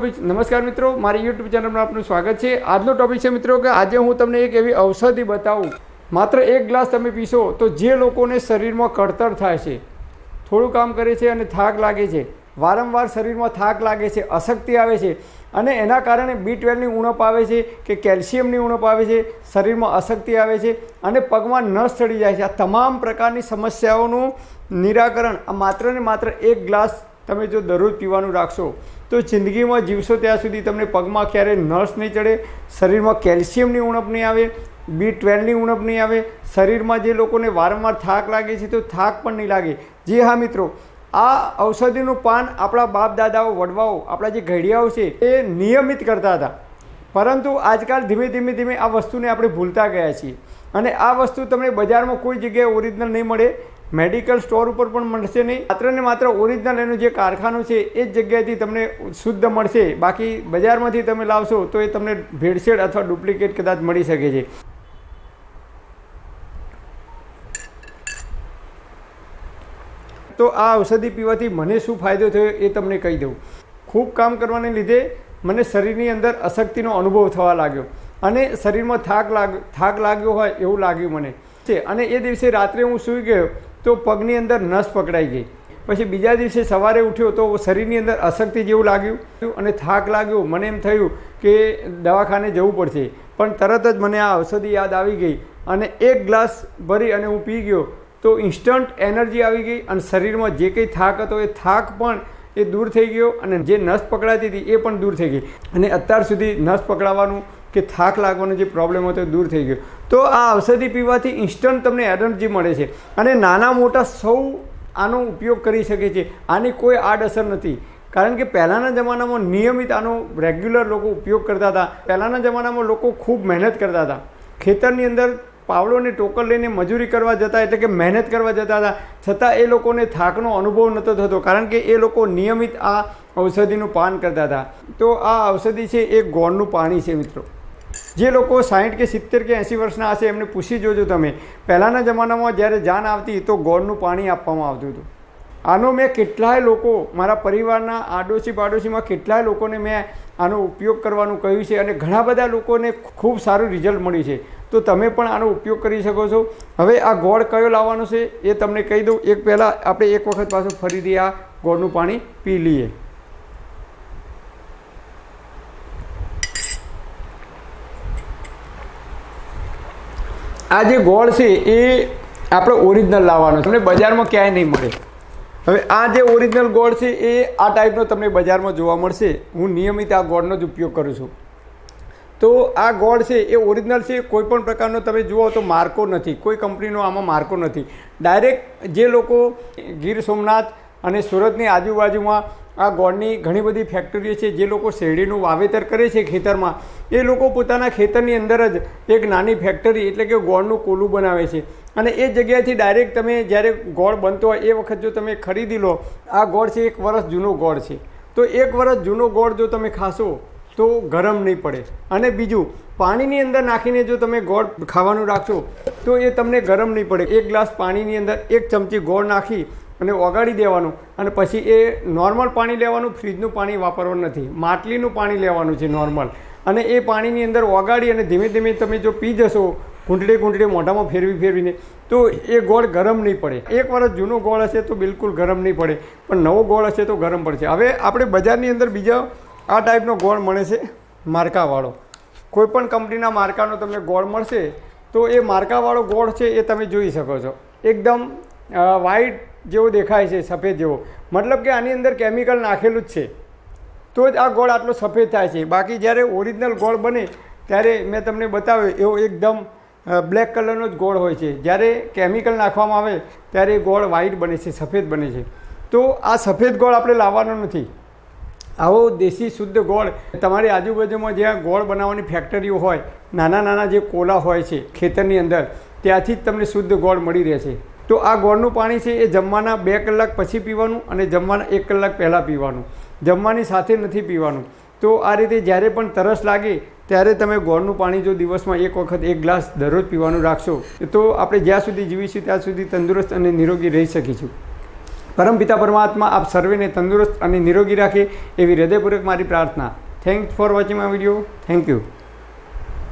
નમસ્કાર મિત્રો, મારી યુટ્યુબ ચેનલમાં આપનું સ્વાગત છે. આજનો ટોપિક છે મિત્રો કે આજે હું તમને એક એવી ઔષધિ બતાવું. માત્ર એક ગ્લાસ તમે પીશો તો જે લોકોને શરીરમાં કળતર થાય છે, થોડું કામ કરે છે અને થાક લાગે છે, વારંવાર શરીરમાં થાક લાગે છે, અશક્તિ આવે છે અને એના કારણે બી ટ્વેલ્વની ઉણપ આવે છે કે કેલ્શિયમની ઉણપ આવે છે, શરીરમાં અશક્તિ આવે છે અને પગમાં નસ ચડી જાય છે. આ તમામ પ્રકારની સમસ્યાઓનું નિરાકરણ, આ માત્ર ને માત્ર એક ગ્લાસ તમે જો દરરોજ પીવાનું રાખશો, તો જિંદગીમાં જીવશો ત્યાં સુધી તમને પગમાં ક્યારેય નર્સ નહીં ચડે, શરીરમાં કેલ્શિયમની ઉણપ નહીં આવે, બી ટ્વેલ્વની ઉણપ નહીં આવે, શરીરમાં જે લોકોને વારંવાર થાક લાગે છે તો થાક પણ નહીં લાગે. જી હા મિત્રો, આ ઔષધિનું પાન આપણા બાપ દાદાઓ, વડવાઓ, આપણા જે ઘડિયાઓ છે એ નિયમિત કરતા હતા. પરંતુ આજકાલ ધીમે ધીમે ધીમે આ વસ્તુને આપણે ભૂલતા ગયા છીએ. અને આ વસ્તુ તમને બજારમાં કોઈ જગ્યાએ ઓરિજિનલ નહીં મળે મેડિકલ સ્ટોર ઉપર પણ મળશે નહીં. માત્ર ને માત્ર ઓરિજિનલ એનું જે કારખાનું છે, એ જ જગ્યાએથી તમને શુદ્ધ મળશે. બાકી બજારમાંથી તમે લાવશો તો એ તમને ભેળસેળ અથવા ડુપ્લિકેટ કદાચ મળી શકે છે. તો આ ઔષધિ પીવાથી મને શું ફાયદો થયો એ તમને કહી દઉં. ખૂબ કામ કરવાને લીધે મને શરીરની અંદર અશક્તિનો અનુભવ થવા લાગ્યો અને શરીરમાં થાક લાગ, થાક લાગ્યો હોય એવું લાગ્યું મને. છે અને એ દિવસે રાત્રે હું સૂઈ ગયો તો પગની અંદર નસ પકડાઈ ગઈ. પછી બીજા દિવસે સવારે ઉઠ્યો તો શરીરની અંદર અશક્તિ જેવું લાગ્યું અને થાક લાગ્યો. મને એમ થયું કે દવાખાને જવું પડશે. પણ તરત જ મને આ ઔષધિ યાદ આવી ગઈ અને એક ગ્લાસ ભરી અને હું પી ગયો તો ઇન્સ્ટન્ટ એનર્જી આવી ગઈ અને શરીરમાં જે કંઈ થાક હતો એ થાક પણ એ દૂર થઈ ગયો અને જે નસ પકડાતી હતી એ પણ દૂર થઈ ગઈ. અને અત્યાર સુધી નસ પકડાવાનું કે થાક લાગવાનો જે પ્રોબ્લેમ હતો દૂર થઈ ગયો. તો આ ઔષધિ પીવાથી ઇન્સ્ટન્ટ તમને એનર્જી મળે છે અને નાના મોટા સૌ આનો ઉપયોગ કરી શકે છે. આની કોઈ આડઅસર નથી. કારણ કે પહેલાંના જમાનામાં નિયમિત આનો રેગ્યુલર લોકો ઉપયોગ કરતા હતા. પહેલાંના જમાનામાં લોકો ખૂબ મહેનત કરતા હતા. ખેતરની અંદર પાવડોને ટોકર લઈને મજૂરી કરવા જતા એટલે કે મહેનત કરવા જતા હતા. છતાં એ લોકોને થાકનો અનુભવ નહોતો થતો. કારણ કે એ લોકો નિયમિત આ ઔષધિનું પાન કરતા હતા. તો આ ઔષધિ છે એ ગોળનું પાણી છે મિત્રો. જે લોકો સાઠ કે સિત્તેર કે એંસી વર્ષના હશે એમને પૂછી જોજો તમે. પહેલાંના જમાનામાં જ્યારે જાન આવતી તો ગોળનું પાણી આપવામાં આવતું હતું. આનો મેં કેટલાય લોકો, મારા પરિવારના આડોશી પાડોશીમાં કેટલાય લોકોને મેં આનો ઉપયોગ કરવાનું કહ્યું છે અને ઘણા બધા લોકોને ખૂબ સારું રિઝલ્ટ મળ્યું છે. તો તમે પણ આનો ઉપયોગ કરી શકો છો. હવે આ ગોળ કયો લાવવાનો છે એ તમને કહી દઉં. એક પહેલાં આપણે એક વખત પાછું ફરીથી આ ગોળનું પાણી પી લઈએ. આ જે ગોળ છે, એ આપણે ઓરિજિનલ લાવવાનો છે. તમને બજારમાં ક્યાંય નહીં મળે. હવે આ જે ઓરિજિનલ ગોળ છે, એ આ ટાઈપનો તમને બજારમાં જોવા મળશે. હું નિયમિત આ ગોળનો જ ઉપયોગ કરું છું. તો આ ગોળ છે, એ ઓરિજિનલ છે, કોઈ પણ પ્રકારનો તમે જુઓ તો માર્કો નથી. કોઈ કંપનીનો આમાં માર્કો નથી. ડાયરેક્ટ જે લોકો ગીર સોમનાથ અને સુરતની આજુબાજુમાં આ ગોળની ઘણી બધી ફેક્ટરીઓ છે, જે લોકો શેરડીનું વાવેતર કરે છે ખેતરમાં, એ લોકો પોતાના ખેતરની અંદર જ એક નાની ફેક્ટરી એટલે કે ગોળનું કોલું બનાવે છે. અને એ જગ્યાએથી ડાયરેક્ટ તમે જ્યારે ગોળ બનતો હોય, એ વખત જો તમે ખરીદી લો, આ ગોળ છે એક વર્ષ જૂનો ગોળ છે. તો એક વર્ષ જૂનો ગોળ જો તમે ખાશો, તો ગરમ નહીં પડે. અને બીજું, પાણીની અંદર નાખીને જો તમે ગોળ ખાવાનું રાખશો, તો એ તમને ગરમ નહીં પડે. એક ગ્લાસ પાણીની અંદર એક ચમચી ગોળ નાખી અને ઓગાળી દેવાનું. અને પછી એ નોર્મલ પાણી લેવાનું ફ્રીજનું પાણી વાપરવાનું નથી. માટલીનું પાણી લેવાનું છે નોર્મલ અને એ પાણીની અંદર ઓગાળી અને ધીમે ધીમે તમે જો પી જશો, ઘૂંટડે ઘૂંટડે મોઢામાં ફેરવી ફેરવીને, તો એ ગોળ ગરમ નહીં પડે. એક વર્ષ જૂનો ગોળ હશે તો બિલકુલ ગરમ નહીં પડે. પણ નવો ગોળ હશે તો ગરમ પડશે. હવે આપણે બજારની અંદર બીજા આ ટાઈપનો ગોળ મળે છે માર્કાવાળો. કોઈપણ કંપનીના માર્કાનો તમને ગોળ મળશે, તો એ માર્કાવાળો ગોળ છે એ તમે જોઈ શકો છો. એકદમ વ્હાઈટ જેવો દેખાય છે, સફેદ જેવો. મતલબ કે આની અંદર કેમિકલ નાખેલું જ છે. તો જ આ ગોળ આટલો સફેદ થાય છે. બાકી જ્યારે ઓરિજિનલ ગોળ બને, ત્યારે મેં તમને બતાવ્યો, એવો એકદમ બ્લેક કલરનો જ ગોળ હોય છે. જ્યારે કેમિકલ નાખવામાં આવે, ત્યારે ગોળ વ્હાઈટ બને છે, સફેદ બને છે. તો આ સફેદ ગોળ આપણે લાવવાનો નથી. આવો દેશી શુદ્ધ ગોળ. તમારી આજુબાજુમાં જ્યાં ગોળ બનાવવાની ફેક્ટરીઓ હોય, નાના નાના જે કોલા હોય છે ખેતરની અંદર, ત્યાંથી જ તમને શુદ્ધ ગોળ મળી રહે છે તો આ ગોળનું પાણી છે એ જમવાના બે કલાક પછી પીવાનું અને જમવાના એક કલાક પહેલાં પીવાનું. જમવાની સાથે નથી પીવાનું. તો આ રીતે જ્યારે પણ તરસ લાગે ત્યારે તમે ગોળનું પાણી જો દિવસમાં એક વખત એક ગ્લાસ દરરોજ પીવાનું રાખશો, તો આપણે જ્યાં સુધી જીવીશું ત્યાં સુધી તંદુરસ્ત અને નિરોગી રહી શકીશું. પરમપિતા પરમાત્મા આપ સર્વેને તંદુરસ્ત અને નિરોગી રાખે એવી હૃદયપૂર્વક મારી પ્રાર્થના. Thank for watching my video thank you